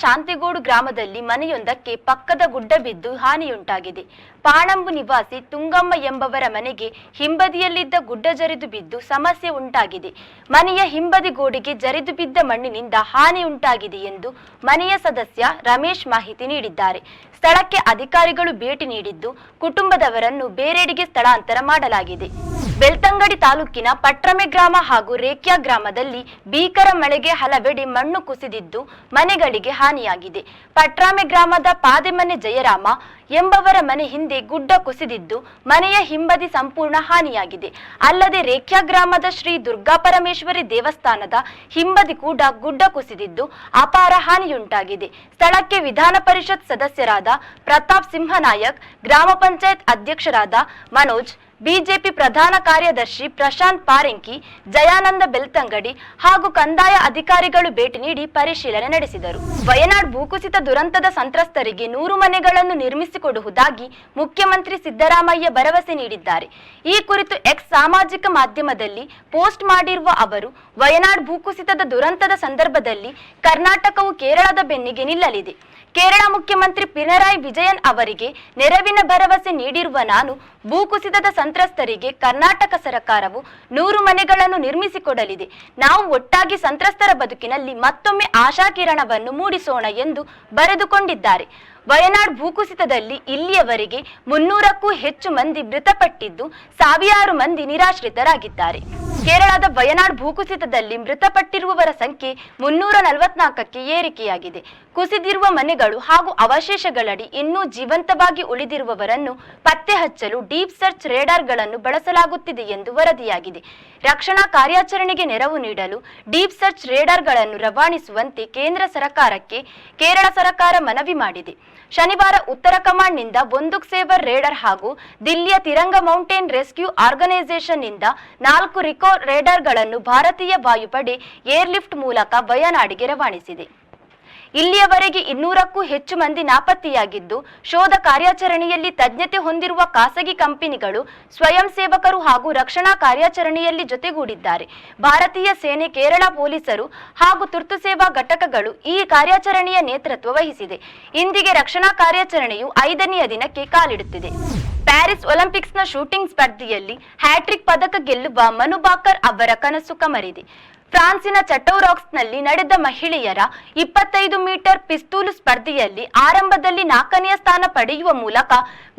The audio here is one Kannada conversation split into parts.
ಶಾಂತಿಗೋಡು ಗ್ರಾಮದಲ್ಲಿ ಮನೆಯೊಂದಕ್ಕೆ ಪಕ್ಕದ ಗುಡ್ಡ ಬಿದ್ದು ಹಾನಿಯುಂಟಾಗಿದೆ. ಪಾಣಂಬು ನಿವಾಸಿ ತುಂಗಮ್ಮ ಎಂಬವರ ಮನೆಗೆ ಹಿಂಬದಿಯಲ್ಲಿದ್ದ ಗುಡ್ಡ ಜರಿದು ಬಿದ್ದು ಸಮಸ್ಯೆ ಉಂಟಾಗಿದೆ. ಮನೆಯ ಹಿಂಬದಿ ಗೋಡೆಗೆ ಜರಿದು ಬಿದ್ದ ಮಣ್ಣಿನಿಂದ ಹಾನಿ ಉಂಟಾಗಿದೆ ಎಂದು ಮನೆಯ ಸದಸ್ಯ ರಮೇಶ್ ಮಾಹಿತಿ ನೀಡಿದ್ದಾರೆ. ಸ್ಥಳಕ್ಕೆ ಅಧಿಕಾರಿಗಳು ಭೇಟಿ ನೀಡಿದ್ದು ಕುಟುಂಬದವರನ್ನು ಬೇರೆಡೆಗೆ ಸ್ಥಳಾಂತರ ಮಾಡಲಾಗಿದೆ. ಬೆಳ್ತಂಗಡಿ ತಾಲೂಕಿನ ಪಟ್ರಮೆ ಗ್ರಾಮ ಹಾಗೂ ರೇಖ್ಯಾ ಗ್ರಾಮದಲ್ಲಿ ಭೀಕರ ಮಳೆಗೆ ಹಲವೆಡೆ ಮಣ್ಣು ಕುಸಿದಿದ್ದು ಮನೆಗಳಿಗೆ ಹಾನಿಯಾಗಿದೆ. ಪಟ್ರಾಮೆ ಗ್ರಾಮದ ಪಾದೆಮನೆ ಜಯರಾಮ ಎಂಬವರ ಮನೆ ಹಿಂದೆ ಗುಡ್ಡ ಕುಸಿದಿದ್ದು ಮನೆಯ ಹಿಂಬದಿ ಸಂಪೂರ್ಣ ಹಾನಿಯಾಗಿದೆ. ಅಲ್ಲದೆ ರೇಖ್ಯಾ ಗ್ರಾಮದ ಶ್ರೀ ದುರ್ಗಾ ಪರಮೇಶ್ವರಿ ದೇವಸ್ಥಾನದ ಹಿಂಬದಿ ಕೂಡ ಗುಡ್ಡ ಕುಸಿದಿದ್ದು ಅಪಾರ ಹಾನಿಯುಂಟಾಗಿದೆ. ಸ್ಥಳಕ್ಕೆ ವಿಧಾನ ಪರಿಷತ್ ಸದಸ್ಯರಾದ ಪ್ರತಾಪ್ ಸಿಂಹನಾಯಕ್, ಗ್ರಾಮ ಪಂಚಾಯತ್ ಅಧ್ಯಕ್ಷರಾದ ಮನೋಜ್ ಬಿಜೆಪಿ ಪ್ರಧಾನ ಕಾರ್ಯದರ್ಶಿ ಪ್ರಶಾಂತ್ ಪಾರೆಂಕಿ, ಜಯಾನಂದ ಬೆಲ್ತಂಗಡಿ ಹಾಗೂ ಕಂದಾಯ ಅಧಿಕಾರಿಗಳು ಭೇಟಿ ನೀಡಿ ಪರಿಶೀಲನೆ ನಡೆಸಿದರು. ವಯನಾಡ್ ಭೂಕುಸಿತ ದುರಂತದ ಸಂತ್ರಸ್ತರಿಗೆ ನೂರು ಮನೆಗಳನ್ನು ನಿರ್ಮಿಸಿಕೊಡುವುದಾಗಿ ಮುಖ್ಯಮಂತ್ರಿ ಸಿದ್ದರಾಮಯ್ಯ ಭರವಸೆ ನೀಡಿದ್ದಾರೆ. ಈ ಕುರಿತು ಎಕ್ಸ್ ಸಾಮಾಜಿಕ ಮಾಧ್ಯಮದಲ್ಲಿ ಪೋಸ್ಟ್ ಮಾಡಿರುವ ಅವರು, ವಯನಾಡ್ ಭೂಕುಸಿತದ ದುರಂತದ ಸಂದರ್ಭದಲ್ಲಿ ಕರ್ನಾಟಕವು ಕೇರಳದ ಬೆನ್ನಿಗೆ ನಿಲ್ಲಲಿದೆ. ಕೇರಳ ಮುಖ್ಯಮಂತ್ರಿ ಪಿನರಾಯಿ ವಿಜಯನ್ ಅವರಿಗೆ ನೆರವಿನ ಭರವಸೆ ನೀಡಿರುವ ನಾನು ಭೂಕುಸಿತದ ಸಂತ್ರಸ್ತರಿಗೆ ಕರ್ನಾಟಕ ಸರ್ಕಾರವು ನೂರು ಮನೆಗಳನ್ನು ನಿರ್ಮಿಸಿಕೊಡಲಿದೆ. ನಾವು ಒಟ್ಟಾಗಿ ಸಂತ್ರಸ್ತರ ಬದುಕಿನಲ್ಲಿ ಮತ್ತೊಮ್ಮೆ ಆಶಾಕಿರಣವನ್ನು ಮೂಡಿಸೋಣ ಎಂದು ಬರೆದುಕೊಂಡಿದ್ದಾರೆ. ವಯನಾಡ್ ಭೂಕುಸಿತದಲ್ಲಿ ಇಲ್ಲಿಯವರೆಗೆ ಮುನ್ನೂರಕ್ಕೂ ಹೆಚ್ಚು ಮಂದಿ ಮೃತಪಟ್ಟಿದ್ದು ಸಾವಿರಾರು ಮಂದಿ ನಿರಾಶ್ರಿತರಾಗಿದ್ದಾರೆ. ಕೇರಳದ ವಯನಾಡ್ ಭೂಕುಸಿತದಲ್ಲಿ ಮೃತಪಟ್ಟಿರುವವರ ಸಂಖ್ಯೆ ಮುನ್ನೂರ ನಲವತ್ನಾಲ್ಕಕ್ಕೆ ಏರಿಕೆಯಾಗಿದೆ. ಕುಸಿದಿರುವ ಮನೆಗಳು ಹಾಗೂ ಅವಶೇಷಗಳಡಿ ಇನ್ನೂ ಜೀವಂತವಾಗಿ ಉಳಿದಿರುವವರನ್ನು ಪತ್ತೆ ಹಚ್ಚಲು ಡೀಪ್ ಸರ್ಚ್ ರೇಡಾರ್ಗಳನ್ನು ಬಳಸಲಾಗುತ್ತಿದೆ ಎಂದು ವರದಿಯಾಗಿದೆ. ರಕ್ಷಣಾ ಕಾರ್ಯಾಚರಣೆಗೆ ನೆರವು ನೀಡಲು ಡೀಪ್ ಸರ್ಚ್ ರೇಡಾರ್ಗಳನ್ನು ರವಾನಿಸುವಂತೆ ಕೇಂದ್ರ ಸರ್ಕಾರಕ್ಕೆ ಕೇರಳ ಸರ್ಕಾರ ಮನವಿ ಮಾಡಿದೆ. ಶನಿವಾರ ಉತ್ತರ ಕಮಾಂಡ್ನಿಂದ ಬಂದೂಕ್ ಸೇವರ್ ರೇಡರ್ ಹಾಗೂ ದಿಲ್ಲಿಯ ತಿರಂಗ ಮೌಂಟೇನ್ ರೆಸ್ಕ್ಯೂ ಆರ್ಗನೈಸೇಷನ್ನಿಂದ ನಾಲ್ಕು ರಿಕೋ ರೇಡರ್ಗಳನ್ನು ಭಾರತೀಯ ವಾಯುಪಡೆ ಏರ್ಲಿಫ್ಟ್ ಮೂಲಕ ಬಯನಾಡಿಗೆ ರವಾನಿಸಿದೆ. ಇಲ್ಲಿಯವರೆಗೆ ಇನ್ನೂರಕ್ಕೂ ಹೆಚ್ಚು ಮಂದಿ ನಾಪತ್ತೆಯಾಗಿದ್ದು, ಶೋಧ ಕಾರ್ಯಾಚರಣೆಯಲ್ಲಿ ತಜ್ಞತೆ ಹೊಂದಿರುವ ಖಾಸಗಿ ಕಂಪನಿಗಳು, ಸ್ವಯಂ ಸೇವಕರು ಹಾಗೂ ರಕ್ಷಣಾ ಕಾರ್ಯಾಚರಣೆಯಲ್ಲಿ ಜೊತೆಗೂಡಿದ್ದಾರೆ. ಭಾರತೀಯ ಸೇನೆ, ಕೇರಳ ಪೊಲೀಸರು ಹಾಗೂ ತುರ್ತು ಸೇವಾ ಘಟಕಗಳು ಈ ಕಾರ್ಯಾಚರಣೆಯ ನೇತೃತ್ವ ವಹಿಸಿದೆ. ಇಂದಿಗೆ ರಕ್ಷಣಾ ಕಾರ್ಯಾಚರಣೆಯು ಐದನೆಯ ದಿನಕ್ಕೆ ಕಾಲಿಡುತ್ತಿದೆ. ಪ್ಯಾರಿಸ್ ಒಲಿಂಪಿಕ್ಸ್ನ ಶೂಟಿಂಗ್ ಸ್ಪರ್ಧೆಯಲ್ಲಿ ಹ್ಯಾಟ್ರಿಕ್ ಪದಕ ಗೆಲ್ಲುವ ಮನು ಬಾಕರ್ ಅವರ ಕನಸು ಕಮರಿದೆ. ಫ್ರಾನ್ಸಿನ ಚಟೌರಾಕ್ಸ್ನಲ್ಲಿ ನಡೆದ ಮಹಿಳೆಯರ ಇಪ್ಪತ್ತೈದು ಮೀಟರ್ ಪಿಸ್ತೂಲು ಸ್ಪರ್ಧೆಯಲ್ಲಿ ಆರಂಭದಲ್ಲಿ ನಾಲ್ಕನೆಯ ಸ್ಥಾನ ಪಡೆಯುವ ಮೂಲಕ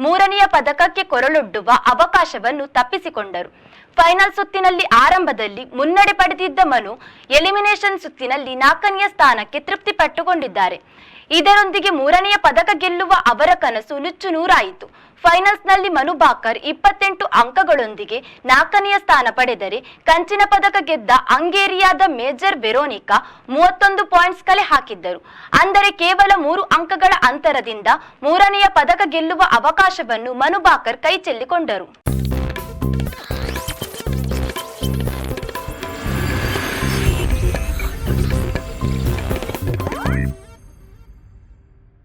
ಮೂರನೆಯ ಪದಕಕ್ಕೆ ಕೊರಳೊಡ್ಡುವ ಅವಕಾಶವನ್ನು ತಪ್ಪಿಸಿಕೊಂಡರು. ಫೈನಲ್ ಸುತ್ತಿನಲ್ಲಿ ಆರಂಭದಲ್ಲಿ ಮುನ್ನಡೆ ಪಡೆದಿದ್ದ ಮನು ಎಲಿಮಿನೇಷನ್ ಸುತ್ತಿನಲ್ಲಿ ನಾಲ್ಕನೆಯ ಸ್ಥಾನಕ್ಕೆ ತೃಪ್ತಿಪಟ್ಟುಕೊಂಡಿದ್ದಾರೆ. ಇದರೊಂದಿಗೆ ಮೂರನೆಯ ಪದಕ ಗೆಲ್ಲುವ ಅವರ ಕನಸು ನುಚ್ಚು ನೂರಾಯಿತು. ಫೈನಲ್ಸ್ನಲ್ಲಿ ಮನು ಬಾಕರ್ ಇಪ್ಪತ್ತೆಂಟು ಅಂಕಗಳೊಂದಿಗೆ ನಾಲ್ಕನೆಯ ಸ್ಥಾನ ಪಡೆದರೆ ಕಂಚಿನ ಪದಕ ಗೆದ್ದ ಅಂಗೇರಿಯಾದ ಮೇಜರ್ ವೆರೋನಿಕಾ ಮೂವತ್ತೊಂದು ಪಾಯಿಂಟ್ಸ್ ಕಲೆ ಹಾಕಿದ್ದರು. ಅಂದರೆ ಕೇವಲ ಮೂರು ಅಂಕಗಳ ಅಂತರದಿಂದ ಮೂರನೆಯ ಪದಕ ಗೆಲ್ಲುವ ಅವಕಾಶವನ್ನು ಮನು ಬಾಕರ್ ಕೈಚೆಲ್ಲಿಕೊಂಡರು.